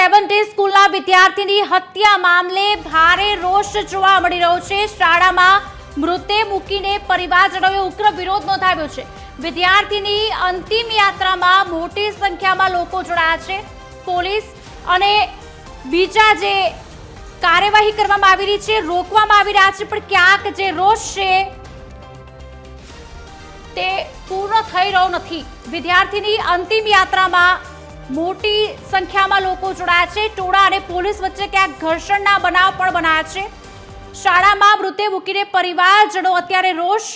Seven day સ્કૂલના વિદ્યાર્થીની હત્યા મામલે ભારે રોષ જોવા મળી રહ્યો છે. શાળામાં મૃતે મૂકીને પરિવારજનોએ ઉગ્ર વિરોધ નોંધાવ્યો છે. વિદ્યાર્થીની અંતિમ યાત્રામાં મોટી સંખ્યામાં લોકો જોડાયા છે. પોલીસ અને બીજા જે કાર્યવાહી કરવામાં આવી રહી છે, રોકવામાં આવી રહ્યા છે, પણ ક્યાંક જે રોષ છે તે પૂર્ણ થઈ રહ્યો નથી. વિદ્યાર્થીની અંતિમ યાત્રામાં મોટી સંખ્યામાં લોકો જોડાયા છે. ટોળા અને પોલીસ વચ્ચે ક્યાંક ઘર્ષણના બનાવ પણ બનાયા છે. શાળામાં મૃતદેહ મૂકીને પરિવારજનો અત્યારે રોષ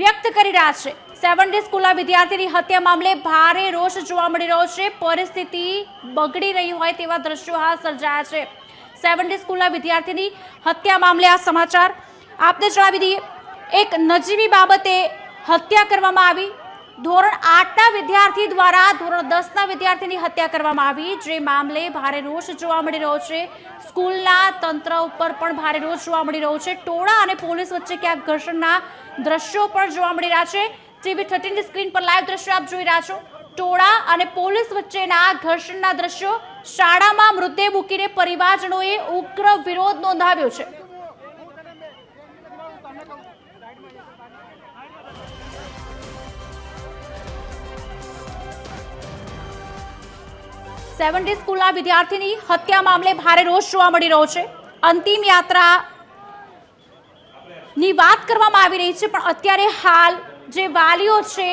વ્યક્ત કરી રહ્યા છે. સેવન ડે સ્કૂલના વિદ્યાર્થીની હત્યા મામલે ભારે રોષ જોવા મળી રહ્યો છે. પરિસ્થિતિ બગડી રહી હોય તેવા દ્રશ્યો હાલ સર્જાયા છે. સેવન ડે સ્કૂલના વિદ્યાર્થીની હત્યા મામલે આ સમાચાર આપને જણાવી દઈએ. એક નજીવી બાબતે હત્યા કરવામાં આવી. ધોરણ આઠના વિદ્યાર્થી દ્વારા ધોરણ દસના વિદ્યાર્થીની હત્યા કરવામાં આવી. જે મામલે ભારે રોષ જોવા મળી રહ્યો છે. સ્કૂલના તંત્ર ઉપર પણ ભારે રોષ જોવા મળી રહ્યો છે. ટોળા અને પોલીસ વચ્ચે ક્યાંક ઘર્ષણના દ્રશ્યો પણ જોવા મળી રહ્યા છે. ટીવી થર્ટીનની સ્ક્રીન પર લાઈવ દ્રશ્યો આપ જોઈ રહ્યા છો. ટોળા અને પોલીસ વચ્ચેના ઘર્ષણના દ્રશ્યો શાળામાં મૃતદેહ મૂકીને પરિવારજનોએ ઉગ્ર વિરોધ નોંધાવ્યો છે. સેવન ડે સ્કૂલના વિદ્યાર્થીની હત્યા મામલે ભારે રોષ જોવા મળી રહ્યો છે. અંતિમ યાત્રા ની વાત કરવામાં આવી રહી છે, પણ અત્યારે હાલ જે વાલીઓ છે,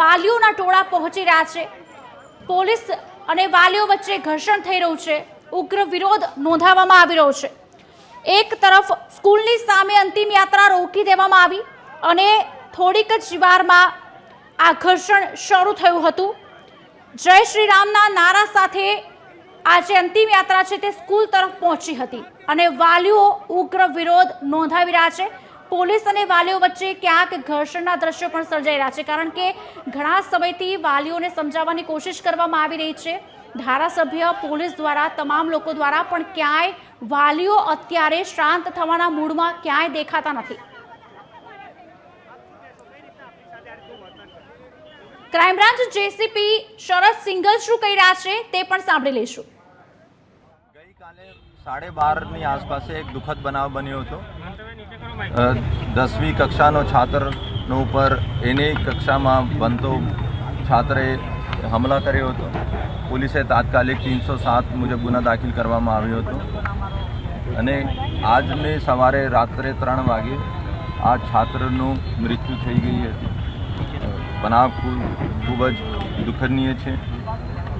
વાલીઓના ટોળા પહોંચી રહ્યા છે. પોલીસ અને વાલીઓ વચ્ચે ઘર્ષણ થઈ રહ્યું છે. ઉગ્ર વિરોધ નોંધાવવામાં આવી રહ્યો છે. એક તરફ સ્કૂલની સામે અંતિમ યાત્રા રોકી દેવામાં આવી અને થોડીક જ વારમાં આ ઘર્ષણ શરૂ થયું હતું. જય શ્રી રામના નારા સાથે આ જે અંતિમ યાત્રા છે તે સ્કૂલ તરફ પહોંચી હતી અને વાલીઓ ઉગ્ર વિરોધ નોંધાવી રહ્યા છે. પોલીસ અને વાલીઓ વચ્ચે ક્યાંક ઘર્ષણના દ્રશ્યો પણ સર્જાઈ રહ્યા છે, કારણ કે ઘણા સમયથી વાલીઓને સમજાવવાની કોશિશ કરવામાં આવી રહી છે. ધારાસભ્ય, પોલીસ દ્વારા, તમામ લોકો દ્વારા પણ ક્યાંય વાલીઓ અત્યારે શાંત થવાના મૂડમાં ક્યાંય દેખાતા નથી. Crime branch JCP Sharad Singhal શું કહી રહ્યા છે તે પણ સાંભળી લઈશું. ગઈકાલે સાડે બારની આસપાસ એક દુઃખદ બનાવ બન્યો હતો. દસમી કક્ષાનો છાત્રનો ઉપર એની કક્ષામાં બનતો છાત્રે હમલા કર્યો હતો. પોલીસે તાત્કાલિક ત્રણસો સાત મુજબ ગુના દાખલ કરવામાં આવ્યો હતો. અને આજને સવારે રાત્રે ત્રણ વાગે આ છાત્રનું મૃત્યુ થઈ ગઈ હતી. અ, બનાવ ખૂબ જ દુઃખનીય છે.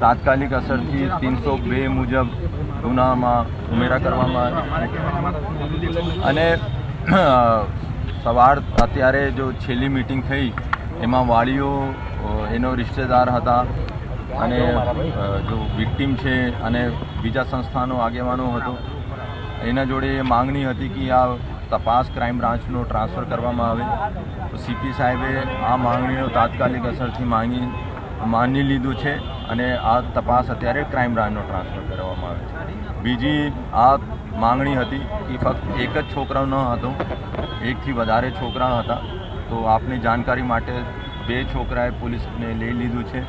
તાત્કાલિક અસરથી ત્રણસો બે મુજબ ગુનામાં ઉમેરા કરવામાં અને સવાર અત્યારે જો છેલ્લી મિટિંગ થઈ એમાં વાળીઓ એનો રિશ્તેદાર હતા અને જો વિક્ટીમ છે અને બીજા સંસ્થાનો આગેવાનો હતો એના જોડે એ માંગણી હતી કે આ તપાસ ક્રાઇમ બ્રાન્ચનો ટ્રાન્સફર કરવામાં આવે તો સીપી સાહેબે આ માંગણીનો તાત્કાલિક અસરથી માંગી માની લીધું છે અને આ તપાસ અત્યારે ક્રાઇમ બ્રાન્ચનો ટ્રાન્સફર કરવામાં આવે છે. બીજી આ માંગણી હતી કે ફક્ત એક જ છોકરો ન હતો, એકથી વધારે છોકરા હતા. તો આપની જાણકારી માટે બે છોકરાએ પોલીસને લઈ લીધું છે.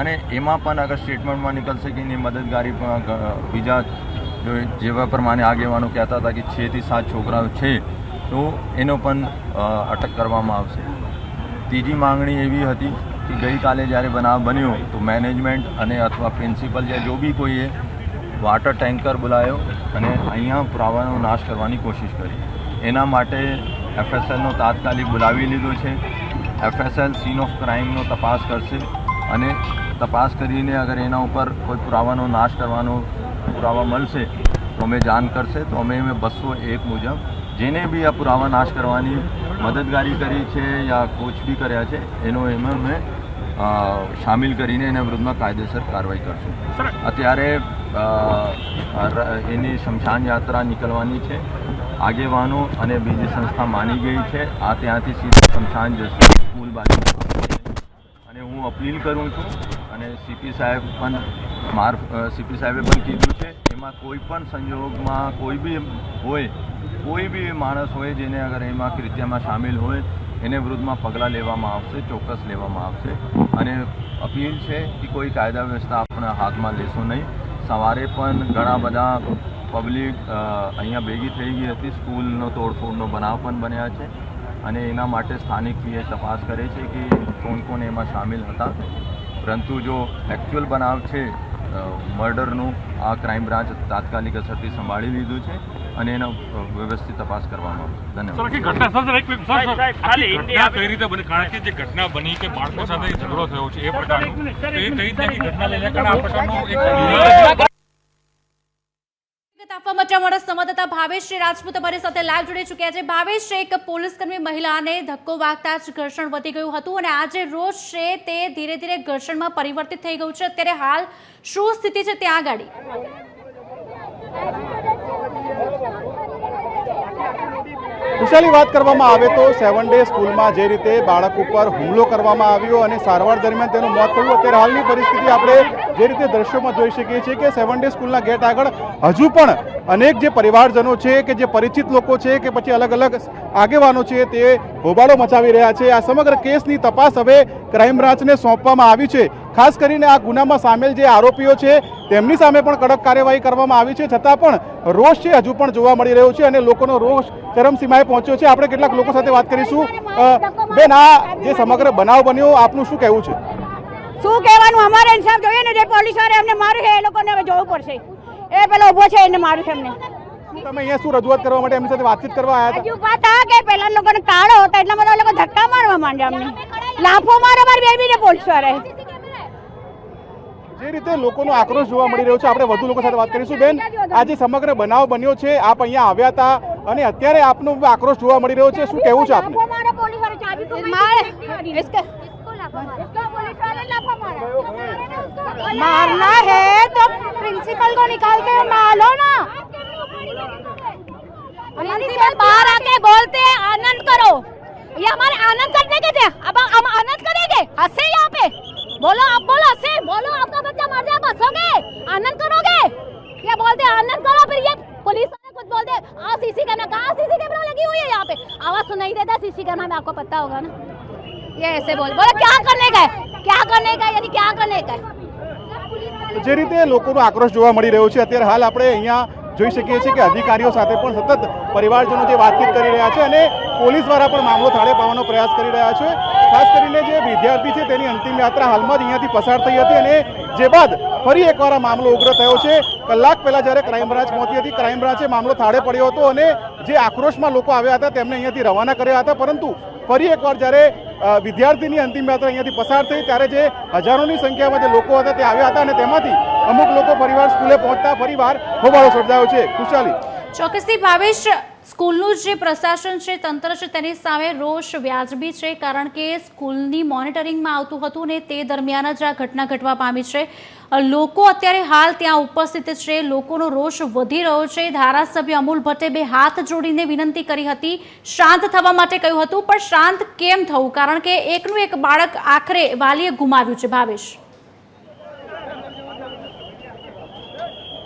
અને એમાં પણ અગર સ્ટેટમેન્ટમાં નીકળશે કે એની મદદગારી પણ બીજા જેવા પ્રમાણે આગેવાનો કહેતા હતા કે છથી સાત છોકરાઓ છે, તો એનો પણ અટક કરવામાં આવશે. ત્રીજી માંગણી એવી હતી કે ગઈકાલે જ્યારે બનાવ બન્યો, તો મેનેજમેન્ટ અને અથવા પ્રિન્સિપલ યા જો બી કોઈએ વાટર ટેન્કર બોલાયો અને અહીંયા પ્રવાહનો નાશ કરવાની કોશિશ કરી. એના માટે એફએસએલનો તાત્કાલિક બોલાવી લીધો છે. એફએસએલ સીન ઓફ ક્રાઇમનો તપાસ કરશે. અને તપાસ કરીને અગર એના ઉપર કોઈ પુરાવાનો નાશ કરવાનો પુરાવા મળશે, તો અમે જાણ કરશે. તો અમે અમે બસો એક મુજબ જેને બી આ પુરાવા નાશ કરવાની મદદગારી કરી છે યા કોચ બી કર્યા છે, એનો એમાં અમે સામિલ કરીને એના વિરુદ્ધમાં કાયદેસર કાર્યવાહી કરશું. અત્યારે એની શમશાન યાત્રા નીકળવાની છે. આગેવાનો અને બીજી સંસ્થા માની ગઈ છે. આ ત્યાંથી સીધું શમશાન જશે. સ્કૂલ બાજુ. અને હું અપીલ કરું છું અને સીપી સાહેબ પણ માર સીપી સાહેબે પણ કીધું છે, એમાં કોઈ પણ સંજોગમાં કોઈ બી હોય, કોઈ બી માણસ હોય જેને અગર એમાં કૃત્યમાં સામેલ હોય, એને વિરુદ્ધમાં પગલાં લેવામાં આવશે, ચોક્કસ લેવામાં આવશે. અને અપીલ છે કે કોઈ કાયદા વ્યવસ્થા આપણા હાથમાં લેશો નહીં. સવારે પણ ઘણા બધા પબ્લિક અહીંયા ભેગી થઈ ગઈ હતી. સ્કૂલનો તોડફોડનો બનાવ પણ બન્યા છે. અને એના માટે સ્થાનિક પીએ તપાસ કરે છે કે કોણ કોણ એમાં સામેલ હતા. પરંતુ જો એકચ્યુઅલ બનાવ છે મર્ડરનું આ ક્રાઇમ બ્રાન્ચ તાત્કાલિક અસરથી સંભાળી લીધું છે અને એનો વ્યવસ્થિત તપાસ કરવામાં આવશે. ધન્યવાદ. આખી ઘટના સર સર એક મિનિટ, સર સાહેબ, સર સાહેબ, આખી ખાલી ઘટના ઇન્ડિયા- કઈ રીતે બની? કારણ કે જે ઘટના બની કે બાળકો સાથે ઝઘડો થયો છે એ પ્રકારનું તો કઈ રીતે ઘટના લઈને કારણ આ પ્રકારનું એક માટે અમારા સંવાદદાતા ભાવેશ રાજપૂત અમારી સાથે લાઈવ જોડી ચૂક્યા છે. ભાવેશ, એક પોલીસ કર્મી મહિલાને ધક્કો વાગતા જ ઘર્ષણ વધી ગયું હતું અને આ જે રોષ છે તે ધીરે ધીરે ઘર્ષણમાં પરિવર્તિત થઈ ગયું છે. અત્યારે હાલ શું સ્થિતિ છે ત્યાં આગળ? વિશાલી વાત કરવામાં આવે તો સેવન ડે સ્કૂલમાં જે રીતે બાળક ઉપર હુમલો કરવામાં આવ્યો અને સારવાર દરમિયાન તેનું મોત થયું, અત્યારે હાલની પરિસ્થિતિ આપણે જે રીતે દ્રશ્યોમાં જોઈ શકીએ છીએ કે સેવન ડે સ્કૂલના ગેટ આગળ હજુ પણ અનેક જે પરિવારજનો છે કે જે પરિચિત લોકો છે કે પછી અલગ અલગ આગેવાનો છે તે હોબાળો મચાવી રહ્યા છે. આ સમગ્ર કેસની તપાસ હવે ક્રાઇમ બ્રાન્ચને સોંપવામાં આવી છે. ખાસ કરીને આ ગુનામાં સામેલ જે આરોપીઓ છે તેમની સામે પણ કડક કાર્યવાહી કરવામાં આવી છે. છતાં પણ રોષ છે હજુ પણ જોવા મળી રહ્યો છે અને લોકોનો રોષ ચરમસીમાએ પહોંચ્યો છે. આપણે કેટલાક લોકો સાથે વાત કરીશું. બેન, આ જે સમગ્ર બનાવ બન્યો, આપનું શું કહેવું છે? શું કહેવાનું? અમારે ઇન્સાફ જોઈએ ને જે પોલીસવાળા એમને માર્યું છે એ લોકોને હવે જોવું પડશે. એ પેલો ઊભો છે એને માર્યું છે એમને. તમે અહીંયા શું રજૂઆત કરવા માટે એમની સાથે વાતચીત કરવા આવ્યા હતા? હજુ વાત આ કે પેલા લોકોને કાળો હતો એટલા બધા લોકો ધક્કા મારવા માંડ્યા અમને. લાફો મારે મારી બેબીને પોલીસ વાળાએ. જે રીતે લોકોનો આક્રોશ જોવા મળી રહ્યો છે આપણે વધુ લોકો સાથે વાત કરીશું. બેન આ જે સમગ્ર બનાવ બન્યો છે આપ અહીંયા આવ્યા હતા અને અત્યારે આપનો આક્રોશ જોવા મળી રહ્યો છે. શું કહેવું છે આપને? मारना है तो प्रिंसिपल को निकाल के मारो ना। प्रिंसिपल बाहर आके बोलते हैं आनंद करो। ये हमारे आनंद करने के थे। अब हम आनंद करेंगे? हसे यहाँ पे। बोलो आप बोलो हसे। बोलो आपका बच्चा मर जाए हंसोगे? आनंद करोगे? ये बोलते आनंद करो। फिर ये पुलिस वाले कुछ बोलते आ सीसी कैमरा कहा सीसी कैमरा लगी हुई है यहाँ पे? आवाज़ सुनाई देता सीसी कैमरा में आपको पता होगा ना। ये ऐसे बोल बोलो क्या करने का है क्या करने का है यानी क्या करने का है જે રીતે લોકોનો આક્રોશ જોવા મળી રહ્યો છે અત્યારે હાલ આપણે અહીંયા જોઈ શકીએ છીએ કે અધિકારીઓ સાથે પણ સતત પરિવારજનો જે વાતચીત કરી રહ્યા છે અને પોલીસ દ્વારા પણ મામલો થાળે પાડવાનો પ્રયાસ કરી રહ્યા છે ખાસ કરીને જે વિદ્યાર્થી છે તેની અંતિમ યાત્રા હાલમાં જ અહીંયાથી પસાર થઈ હતી અને જે બાદ ફરી એકવાર આ મામલો ઉગ્ર થયો છે કલાક પહેલા જ્યારે ક્રાઇમ બ્રાન્ચ પહોંચી હતી ક્રાઇમ બ્રાન્ચે મામલો થાળે પડ્યો હતો અને જે આક્રોશમાં લોકો આવ્યા હતા તેમને અહીંયાથી રવાના કર્યા હતા પરંતુ ફરી એકવાર જ્યારે અ, વિદ્યાર્થીની અંતિમ યાત્રા અહીંયાથી પસાર થઈ ત્યારે જે હજારોની સંખ્યામાં જે લોકો હતા તે આવ્યા હતા અને તેમાંથી અમુક લોકો ફરીવાર સ્કૂલે પહોંચતા ફરીવાર હોબાળો સર્જાયો છે. ખુશાલી. ચોક્કસથી ભાવેશ સ્કૂલનું જે પ્રશાસન છે, તંત્ર છે, તેની સામે રોષ વ્યાજબી છે, કારણ કે સ્કૂલની મોનિટરિંગમાં આવતું હતું ને તે દરમિયાન જ આ ઘટના ઘટવા પામી છે. લોકો અત્યારે હાલ ત્યાં ઉપસ્થિત છે, લોકોનો રોષ વધી રહ્યો છે. ધારાસભ્ય અમૂલ ભટ્ટે બે હાથ જોડીને વિનંતી કરી હતી, શાંત થવા માટે કહ્યું હતું, પણ શાંત કેમ થવું? કારણ કે એકનું એક બાળક આખરે વાલીએ ગુમાવ્યું છે, ભાવેશ.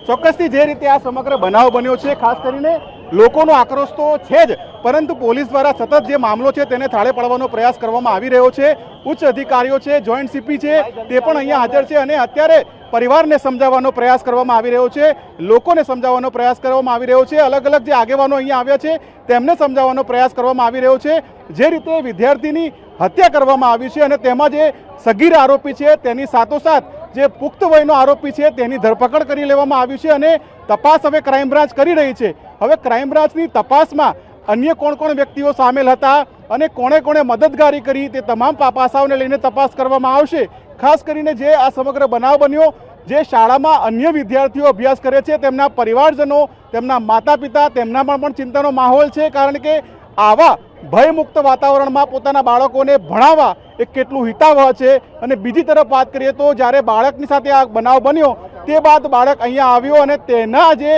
ચોક્કસથી જે રીતે આ સમગ્ર બનાવ બન્યો છે, ખાસ કરીને લોકોનો આક્રોશ તો છે જ, પરંતુ પોલીસ દ્વારા સતત જે મામલો છે તેને થાળે પાડવાનો પ્રયાસ કરવામાં આવી રહ્યો છે. ઉચ્ચ અધિકારીઓ છે, જોઈન્ટ સીપી છે, તે પણ અહીંયા હાજર છે અને અત્યારે પરિવારને સમજાવવાનો પ્રયાસ કરવામાં આવી રહ્યો છે. લોકોને સમજાવવાનો પ્રયાસ કરવામાં આવી રહ્યો છે. અલગ અલગ જે આગેવાનો અહીંયા આવ્યા છે, તેમને સમજાવવાનો પ્રયાસ કરવામાં આવી રહ્યો છે. જે રીતે વિદ્યાર્થીની હત્યા કરવામાં આવી છે અને તેમાં જે સગીર આરોપી છે, તેની સાથોસાથ જે પુખ્ત વયનો આરોપી છે તેની ધરપકડ કરી લેવામાં આવી છે અને તપાસ હવે ક્રાઇમ બ્રાન્ચ કરી રહી છે. હવે ક્રાઇમ બ્રાન્ચની તપાસમાં અન્ય કોણ કોણ વ્યક્તિઓ સામેલ હતા અને કોણે કોણે મદદગારી કરી તે તમામ પાસાઓને લઈને તપાસ કરવામાં આવશે. ખાસ કરીને જે આ સમગ્ર બનાવ બન્યો, જે શાળામાં અન્ય વિદ્યાર્થીઓ અભ્યાસ કરે છે, તેમના પરિવારજનો, તેમના માતા પિતા તેમનામાં પણ ચિંતાનો માહોલ છે કારણ કે આવા ભયમુક્ત વાતાવરણમાં પોતાના બાળકોને ભણાવવા એ કેટલું હિતાવહ છે. અને બીજી તરફ વાત કરીએ તો જ્યારે બાળકની સાથે આ બનાવ બન્યો, તે બાદ બાળક અહીંયા આવ્યો અને તેના જે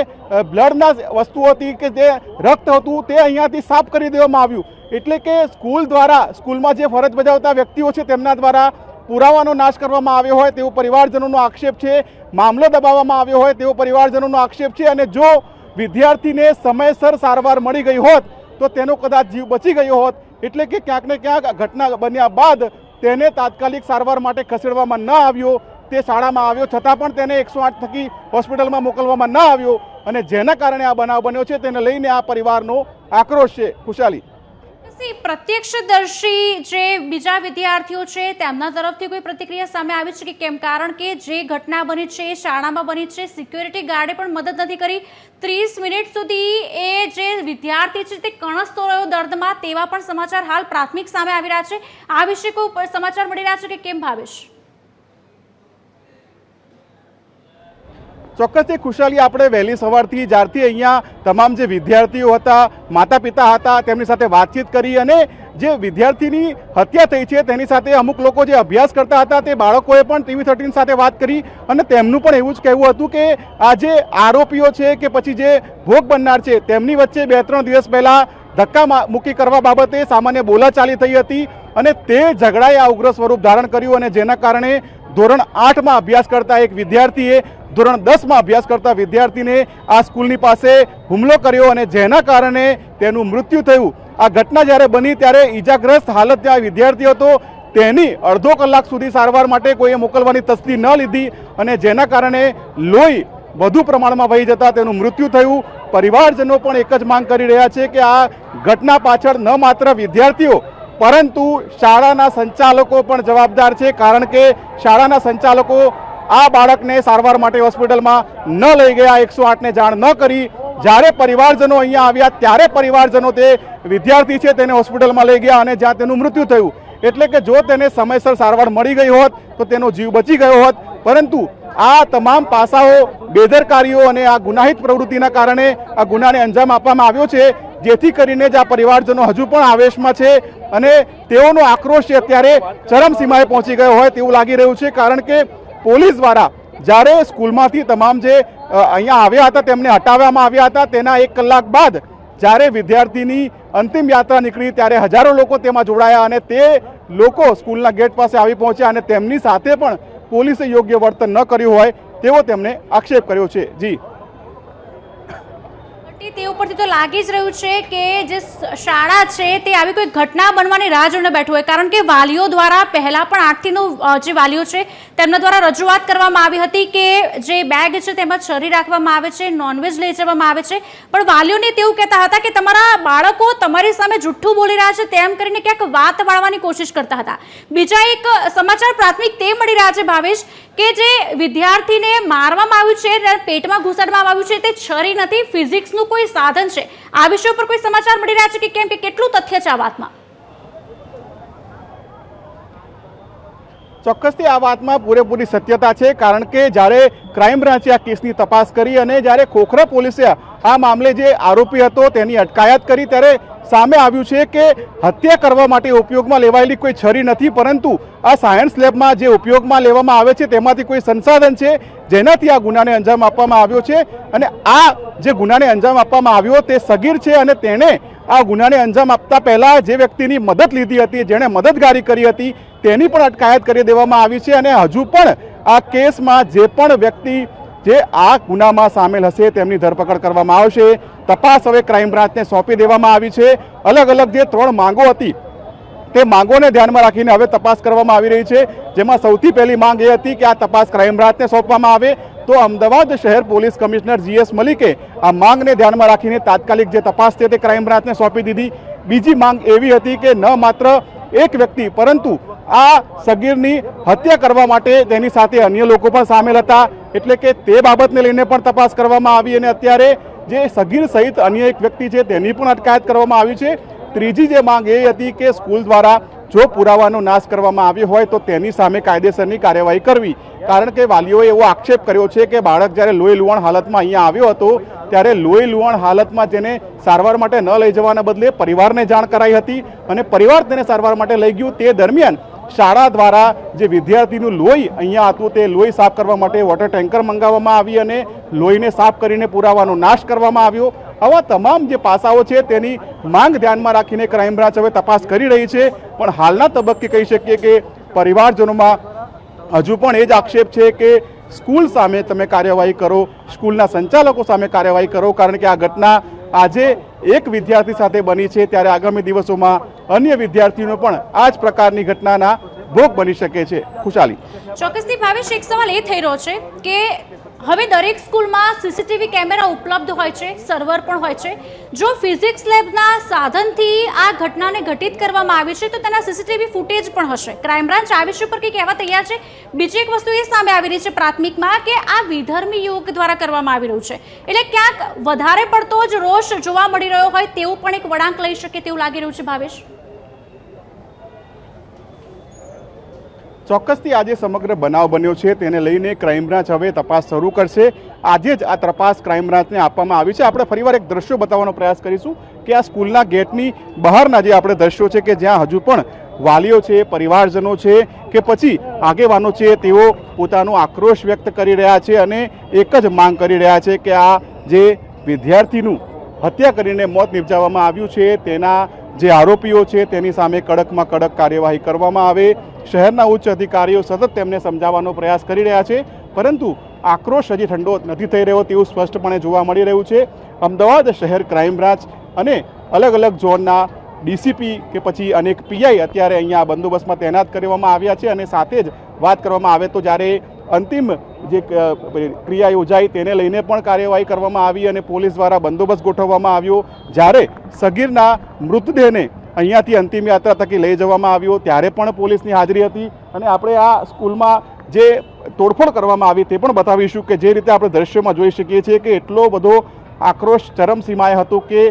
બ્લડના વસ્તુ હતી કે જે રક્ત હતું તે અહીંયાથી સાફ કરી દેવામાં આવ્યું. એટલે કે સ્કૂલ દ્વારા, સ્કૂલમાં જે ફરજ બજાવતા વ્યક્તિઓ છે તેમના દ્વારા પુરાવાનો નાશ કરવામાં આવ્યો હોય તેવો પરિવારજનોનો આક્ષેપ છે, મામલો દબાવવામાં આવ્યો હોય તેવો પરિવારજનોનો આક્ષેપ છે અને જો વિદ્યાર્થીને સમયસર સારવાર મળી ગઈ હોત તો તેનો કદાચ જીવ બચી ગયો હોત. એટલે કે ક્યાંક ને ક્યાંક ઘટના બન્યા બાદ તેને તાત્કાલિક સારવાર માટે ખસેડવામાં ન આવ્યો. તે શાળામાં આવ્યો છતાં પણ તેને એકસો આઠ થકી હોસ્પિટલમાં મોકલવામાં ન આવ્યો. અને જેના કારણે આ બનાવ બન્યો છે તેને લઈને આ પરિવારનો આક્રોશ છે. ખુશાલી. પ્રત્યક્ષદર્શી જે બીજા વિદ્યાર્થીઓ છે, તેમના તરફથી કોઈ પ્રતિક્રિયા સામે આવી છે કે કેમ? કારણ કે જે ઘટના બની છે, એ શાળામાં બની છે, સિક્યોરિટી ગાર્ડે પણ મદદ નથી કરી. ત્રીસ મિનિટ સુધી એ જે વિદ્યાર્થી છે, તે કણસતો રહ્યો દર્દમાં, તેવા પણ સમાચાર હાલ પ્રાથમિક સામે આવી રહ્યા છે. આ વિશે કોઈ સમાચાર મળી રહ્યા છે કે કેમ, ભાવેશ? ચોક્કસથી ખુશાલી આપણે વહેલી સવારથી જ્યારથી અહીંયા તમામ જે વિદ્યાર્થીઓ હતા માતા પિતા હતા, તેમની સાથે વાતચીત કરી અને જે વિદ્યાર્થીની હત્યા થઈ છે, તેની સાથે અમુક લોકો જે અભ્યાસ કરતા હતા, તે બાળકોએ પણ ટીવી થર્ટીન સાથે વાત કરી અને તેમનું પણ એવું જ કહેવું હતું કે આ જે આરોપીઓ છે કે પછી જે ભોગ બનનાર છે, તેમની વચ્ચે બે ત્રણ દિવસ પહેલાં ધક્કા મૂકી કરવા બાબતે સામાન્ય બોલાચાલી થઈ હતી અને તે ઝઘડાએ આ ઉગ્ર સ્વરૂપ ધારણ કર્યું અને જેના કારણે ધોરણ આઠમાં અભ્યાસ કરતા એક વિદ્યાર્થીએ, ધોરણ દસમાં અભ્યાસ કરતા વિદ્યાર્થીને આ સ્કૂલની પાસે હુમલો કર્યો અને જેના કારણે તેનું મૃત્યુ થયું. આ ઘટના જ્યારે બની ત્યારે ઈજાગ્રસ્ત હાલત ત્યાં વિદ્યાર્થી હતો. તેની અડધો કલાક સુધી સારવાર માટે કોઈએ મોકલવાની તસ્દી ન લીધી અને જેના કારણે લોહી વધુ પ્રમાણમાં વહી જતા તેનું મૃત્યુ થયું. પરિવારજનો પણ એક જ માંગ કરી રહ્યા છે કે આ ઘટના પાછળ ન માત્ર વિદ્યાર્થીઓ પરંતુ શાળાના સંચાલકો પણ જવાબદાર છે, કારણ કે શાળાના સંચાલકો આ બાળકને સારવાર માટે હોસ્પિટલમાં ન લઈ ગયા, એકસો આઠને જાણ ન કરી. જ્યારે પરિવારજનો અહીંયા આવ્યા, ત્યારે પરિવારજનો તે વિદ્યાર્થી છે, તેને હોસ્પિટલમાં લઈ ગયા અને જ્યાં તેનું મૃત્યુ થયું. એટલે કે જો તેને સમયસર સારવાર મળી ગઈ હોત, તો તેનો જીવ બચી ગયો હોત. પરંતુ આ તમામ પાસાઓ બેદરકારીઓ અને આ ગુનાહિત પ્રવૃત્તિના કારણે આ ગુનાને અંજામ આપવામાં આવ્યો છે. જેથી કરીને જ આ પરિવારજનો હજુ પણ આવેશમાં છે અને તેઓનો આક્રોશ અત્યારે ચરમસીમાએ પહોંચી ગયો હોય તેવું લાગી રહ્યું છે કારણ કે પોલીસ દ્વારા જ્યારે સ્કૂલમાંથી તમામ જે અહીંયા આવ્યા હતા, તેમને હટાવવામાં આવ્યા હતા, તેના એક કલાક બાદ જ્યારે વિદ્યાર્થીની અંતિમ યાત્રા નીકળી ત્યારે હજારો લોકો તેમાં જોડાયા અને તે લોકો સ્કૂલના ગેટ પાસે આવી પહોંચ્યા અને તેમની સાથે પણ પોલીસે યોગ્ય વર્તન ન કર્યું હોય તેવો તેમણે આક્ષેપ કર્યો છે. જી. તે ઉપરથી તો લાગી જ રહ્યું છે કે જે શાળા છે તે આવી કોઈ ઘટના બનવાની રાહ જોઈને બેઠું હોય. કારણ કે વાલીઓ દ્વારા પહેલા પણ આઠથીનું જે વાલીઓ છે તેમના દ્વારા રજૂઆત કરવામાં આવી હતી કે જે બેગ છે તેમાં છરી રાખવામાં આવે છે, નોનવેજ લઈ જવામાં આવે છે. પણ વાલીઓને તેવું કહેતા હતા કે તમારા બાળકો તમારી સામે જુઠ્ઠું બોલી રહ્યા છે તેમ કરીને ક્યાંક વાત વાળવાની કોશિશ કરતા હતા. બીજા એક સમાચાર પ્રાથમિક તે મળી રહ્યા છે, ભાવેશ, કે જે વિદ્યાર્થીને મારવામાં આવ્યું છે પેટમાં ઘૂસાડવામાં આવ્યું છે તે છરી નથી, ફિઝિક્સનું કોઈ સાધન છે? આ વિષય ઉપર કોઈ સમાચાર મળી રહ્યા છે કે કેમ કે કેટલું તથ્ય છે આ વાતમાં? ચોક્કસથી આ વાતમાં પૂરેપૂરી સત્યતા છે, કારણ કે જ્યારે ક્રાઇમ બ્રાન્ચે આ કેસની તપાસ કરી અને જ્યારે ખોખરા પોલીસે આ મામલે જે આરોપી હતો તેની અટકાયત કરી, ત્યારે સામે આવ્યું છે કે હત્યા કરવા માટે ઉપયોગમાં લેવાયેલી કોઈ છરી નથી, પરંતુ આ સાયન્સ લેબમાં જે ઉપયોગમાં લેવામાં આવે છે તેમાંથી કોઈ સંસાધન છે, જેનાથી આ ગુનાને અંજામ આપવામાં આવ્યો છે અને આ જે ગુનાને અંજામ આપવામાં આવ્યો તે સગીર છે અને તેણે આ ગુનાને અંજામ આપતા પહેલાં જે વ્યક્તિની મદદ લીધી હતી, જેણે મદદગારી કરી હતી, તેની પણ અટકાયત કરી દેવામાં આવી છે અને હજુ પણ આ કેસમાં જે પણ વ્યક્તિ જે આ ગુનામાં સામેલ હશે, તેમની ધરપકડ કરવામાં આવશે. તપાસ હવે ક્રાઇમ બ્રાન્ચને સોંપી દેવામાં આવી છે. અલગ અલગ જે ત્રણ માંગો હતી, તે માંગોને ધ્યાનમાં રાખીને હવે તપાસ કરવામાં આવી રહી છે. જેમાં સૌથી પહેલી માંગ એ હતી કે આ તપાસ ક્રાઇમ બ્રાન્ચને સોંપવામાં આવે. તો અમદાવાદ શહેર પોલીસ કમિશનર જીએસ મલિકે આ માંગને ધ્યાનમાં રાખીને તાત્કાલિક જે તપાસ છે તે ક્રાઇમ બ્રાન્ચને સોંપી દીધી. બીજી માંગ એવી હતી કે ન માત્ર એક વ્યક્તિ, પરંતુ આ સગીરની હત્યા કરવા માટે તેની સાથે અન્ય લોકો પણ સામેલ હતા. એટલે કે તે બાબતને લઈને પણ તપાસ કરવામાં આવી અને અત્યારે જે સગીર સહિત અન્ય એક વ્યક્તિ છે તેની પણ અટકાયત કરવામાં આવી છે. ત્રીજી જે માંગ એ હતી કે સ્કૂલ દ્વારા જો પુરાવાનો નાશ કરવામાં આવ્યો હોય તો તેની સામે કાયદેસરની કાર્યવાહી કરવી. કારણ કે વાલીઓએ એવો આક્ષેપ કર્યો છે કે બાળક જ્યારે લોહી લુવાણ હાલતમાં અહીંયા આવ્યો હતો, ત્યારે લોહી લુવાણ હાલતમાં જેને સારવાર માટે ન લઈ જવાના બદલે પરિવારને જાણ કરાઈ હતી અને પરિવાર તેને સારવાર માટે લઈ ગયું. તે દરમિયાન શાળા દ્વારા જે વિદ્યાર્થીનું લોહી અહીંયા હતું તે લોહી સાફ કરવા માટે વોટર ટેન્કર મંગાવવામાં આવી અને લોહીને સાફ કરીને પુરાવાનો નાશ કરવામાં આવ્યો. આવા તમામ જે પાસાઓ છે તેની માંગ ધ્યાનમાં રાખીને ક્રાઇમ બ્રાન્ચ હવે તપાસ કરી રહી છે. પણ હાલના તબક્કે કહી શકીએ કે પરિવારજનોમાં હજુ પણ એ જ આક્ષેપ છે કે સ્કૂલ સામે તમે કાર્યવાહી કરો, સ્કૂલના સંચાલકો સામે કાર્યવાહી કરો, કારણ કે આ ઘટના આજે એક વિદ્યાર્થી સાથે બની છે. ત્યારે આગામી દિવસોમાં અન્ય વિદ્યાર્થીઓનો પણ આ જ પ્રકારની ઘટનાના ભોગ બની શકે છે. ખુશાલી. ચોક્કસથી ભાવેશ, એક સવાલ એ થઈ રહ્યો છે કે હવે દરેક સ્કૂલમાં સીસીટીવી કેમેરા ઉપલબ્ધ હોય છે, સર્વર પણ હોય છે. જો ફિઝિક્સ લેબના સાધનથી આ ઘટનાને ઘટિત કરવામાં આવી છે, તો તેના સીસીટીવી ફૂટેજ પણ હશે. ક્રાઇમ બ્રાન્ચ આ વિષય પર કંઈ કહેવા તૈયાર છે? બીજી એક વસ્તુ એ સામે આવી રહી છે પ્રાથમિકમાં કે આ વિધર્મી યુવક દ્વારા કરવામાં આવી રહ્યું છે. એટલે ક્યાંક વધારે પડતો જ રોષ જોવા મળી રહ્યો હોય તેવું પણ એક વળાંક લઈ શકે તેવું લાગી રહ્યું છે, ભાવેશ? ચોક્કસથી આજે સમગ્ર બનાવ બન્યો છે. તેને લઈને ક્રાઇમ બ્રાન્ચ હવે તપાસ શરૂ કરશે. આજે જ આ તપાસ ક્રાઇમ બ્રાન્ચને આપવામાં આવી છે. આપણે ફરીવાર એક દ્રશ્યો બતાવવાનો પ્રયાસ કરીશું કે આ સ્કૂલના ગેટની બહારના જે આપણે દ્રશ્યો છે કે જ્યાં હજુ પણ વાલીઓ છે, પરિવારજનો છે કે પછી આગેવાનો છે, તેઓ પોતાનો આક્રોશ વ્યક્ત કરી રહ્યા છે અને એક જ માંગ કરી રહ્યા છે કે આ જે વિદ્યાર્થીનું હત્યા કરીને મોત નિપજાવવામાં આવ્યું છે, તેના જે આરોપીઓ છે તેની સામે કડકમાં કડક કાર્યવાહી કરવામાં આવે. શહેરના ઉચ્ચ અધિકારીઓ સતત તેમને સમજાવવાનો પ્રયાસ કરી રહ્યા છે, પરંતુ આક્રોશ હજી ઠંડો નથી થઈ રહ્યો તેવું સ્પષ્ટપણે જોવા મળી રહ્યું છે. અમદાવાદ શહેર ક્રાઇમ બ્રાન્ચ અને અલગ અલગ ઝોનના ડીસીપી કે પછી અનેક પીઆઈ અત્યારે અહીંયા બંદોબસ્તમાં તૈનાત કરવામાં આવ્યા છે અને સાથે જ વાત કરવામાં આવે તો જ્યારે અંતિમ જે ક્રિયા યોજાઈ તેને લઈને પણ કાર્યવાહી કરવામાં આવી અને પોલીસ દ્વારા બંદોબસ્ત ગોઠવવામાં આવ્યો. જ્યારે સગીરના મૃતદેહને અહીંયાથી અંતિમ યાત્રા થકી લઈ જવામાં આવ્યો, ત્યારે પણ પોલીસની હાજરી હતી. અને આપણે આ સ્કૂલમાં જે તોડફોડ કરવામાં આવી તે પણ બતાવીશું કે જે રીતે આપણે દ્રશ્યોમાં જોઈ શકીએ છીએ કે એટલો બધો આક્રોશ ચરમસીમાએ હતો કે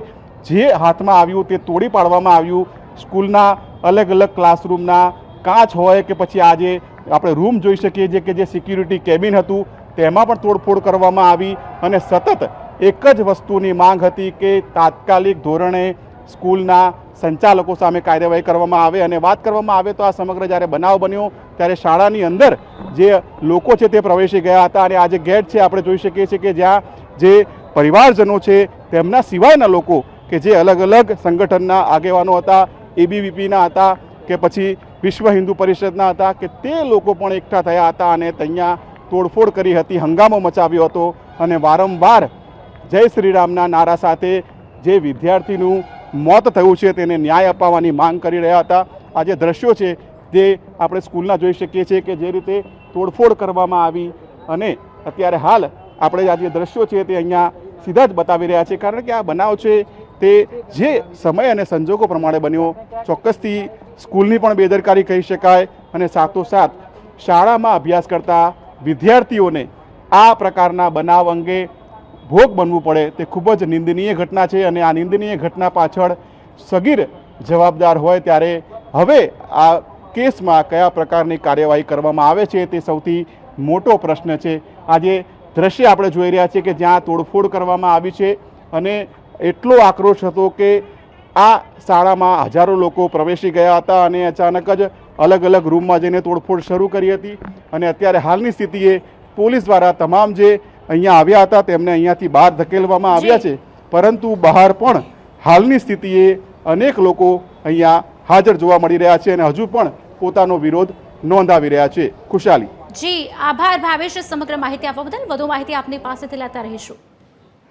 જે હાથમાં આવ્યું તે તોડી પાડવામાં આવ્યું. સ્કૂલના અલગ અલગ ક્લાસરૂમના કાચ હોય કે પછી આજે આપણે રૂમ જોઈ શકીએ છીએ કે જે સિક્યુરિટી કેબિન હતું, તેમાં પણ તોડફોડ કરવામાં આવી અને સતત એક જ વસ્તુની માંગ હતી કે તાત્કાલિક ધોરણે સ્કૂલના સંચાલકો સામે કાર્યવાહી કરવામાં આવે અને વાત કરવામાં આવે તો આ સમગ્ર જ્યારે બનાવ બન્યો, ત્યારે શાળાની અંદર જે લોકો છે તે પ્રવેશી ગયા હતા અને આ જે ગેટ છે, આપણે જોઈ શકીએ છીએ કે જ્યાં જે પરિવારજનો છે, તેમના સિવાયના લોકો કે જે અલગ અલગ સંગઠનના આગેવાનો હતા એબીવીપીના હતા કે પછી વિશ્વ હિન્દુ પરિષદના હતા કે તે લોકો પણ એકઠા થયા હતા અને ત્યાં તોડફોડ કરી હતી, હંગામો મચાવ્યો હતો અને વારંવાર જય શ્રીરામના નારા સાથે જે વિદ્યાર્થીનું મોત થયું છે તેને ન્યાય અપાવવાની માંગ કરી રહ્યા હતા. આ જે દ્રશ્યો છે તે આપણે સ્કૂલના જોઈ શકીએ છીએ કે જે રીતે તોડફોડ કરવામાં આવી અને અત્યારે હાલ આપણે આ જે દ્રશ્યો છે તે અહીંયા સીધા જ બતાવી રહ્યા છે કારણ કે આ બનાવ છે તે જે સમય અને સંજોગો પ્રમાણે બન્યો, ચોક્કસથી સ્કૂલની પણ બેદરકારી કહી શકાય અને સાથોસાથ શાળામાં અભ્યાસ કરતા વિદ્યાર્થીઓને આ પ્રકારના બનાવ અંગે ભોગ બનવું પડે તે ખૂબ જ નિંદનીય ઘટના છે અને આ નિંદનીય ઘટના પાછળ સગીર જવાબદાર હોય ત્યારે હવે આ કેસમાં કયા પ્રકારની કાર્યવાહી કરવામાં આવે છે તે સૌથી મોટો પ્રશ્ન છે. આજે દ્રશ્ય આપણે જોઈ રહ્યા છીએ કે જ્યાં તોડફોડ કરવામાં આવી છે અને એટલો આક્રોશ હતો કે આ શાળામાં હજારો લોકો પ્રવેશી ગયા હતા અને અચાનક જ અલગ અલગ રૂમમાં જઈને તોડફોડ શરૂ કરી હતી. અને અત્યારે હાલની સ્થિતિએ પોલીસ દ્વારા તમામ જે અહીંયા આવ્યા હતા તેમને અહીંયાથી બહાર ધકેલવામાં આવ્યા છે. પરંતુ બહાર પણ હાલની સ્થિતિએ અનેક લોકો અહીંયા હાજર જોવા મળી રહ્યા છે અને હજુ પણ પોતાનો વિરોધ નોંધાવી રહ્યા છે. ખુશાલી. જી આભાર ભાવેશ સમગ્ર માહિતી આપવા બદલ. વધુ માહિતી આપની પાસેથી લેતા રહીશું.